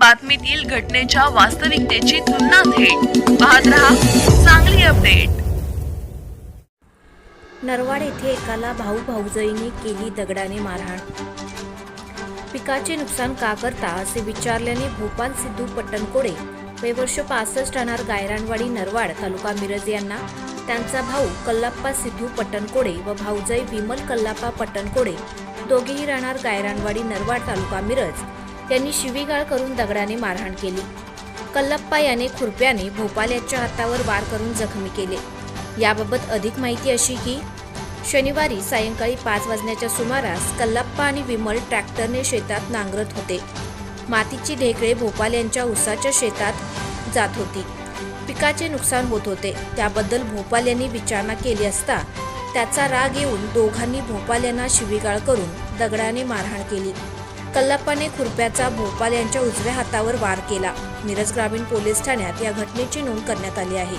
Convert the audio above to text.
बातमीतील घटनेच्या वास्तविकतेची तुलना थेट पाहत रहा चांगली अपडेट. नरवाड येथे एकाला भाऊ भाऊजईने केली दगडाने मारहाण. पिकाचे नुकसान का करता असे विचारल्याने भोपाल सिद्धू पट्टणकोडे वय वर्ष पासष्ट राहणार गायरानवाडी नरवाड तालुका मिरज यांना त्यांचा भाऊ कल्लाप्पा सिद्धू पट्टणकोडे व भाऊजई विमल कल्लाप्पा पट्टणकोडे दोघेही राहणार गायरानवाडी नरवाड तालुका मिरज. त्यांनी शिवीगाळ करून दगडाने मारहाण केली. कल्लप्पा याने खुरप्याने भोपाल याच्या हातावर वार करून जखमी केले. याबाबत अधिक माहिती अशी की शनिवारी सायंकाळी पाच वाजण्याच्या सुमारास कल्लप्पा आणि विमल ट्रॅक्टरने शेतात नांगरत होते. मातीची ढेकळे भोपाल यांच्या उसाच्या शेतात जात होती. पिकाचे नुकसान होत होते. त्याबद्दल भोपाल यांनी विचारणा केली असता त्याचा राग येऊन दोघांनी भोपाल यांना शिवीगाळ करून दगडाने मारहाण केली. कल्लप्पाने खुरप्याचा भोपाल यांच्या उजव्या हातावर वार केला. मिरज ग्रामीण पोलीस ठाण्यात या घटनेची नोंद करण्यात आली आहे.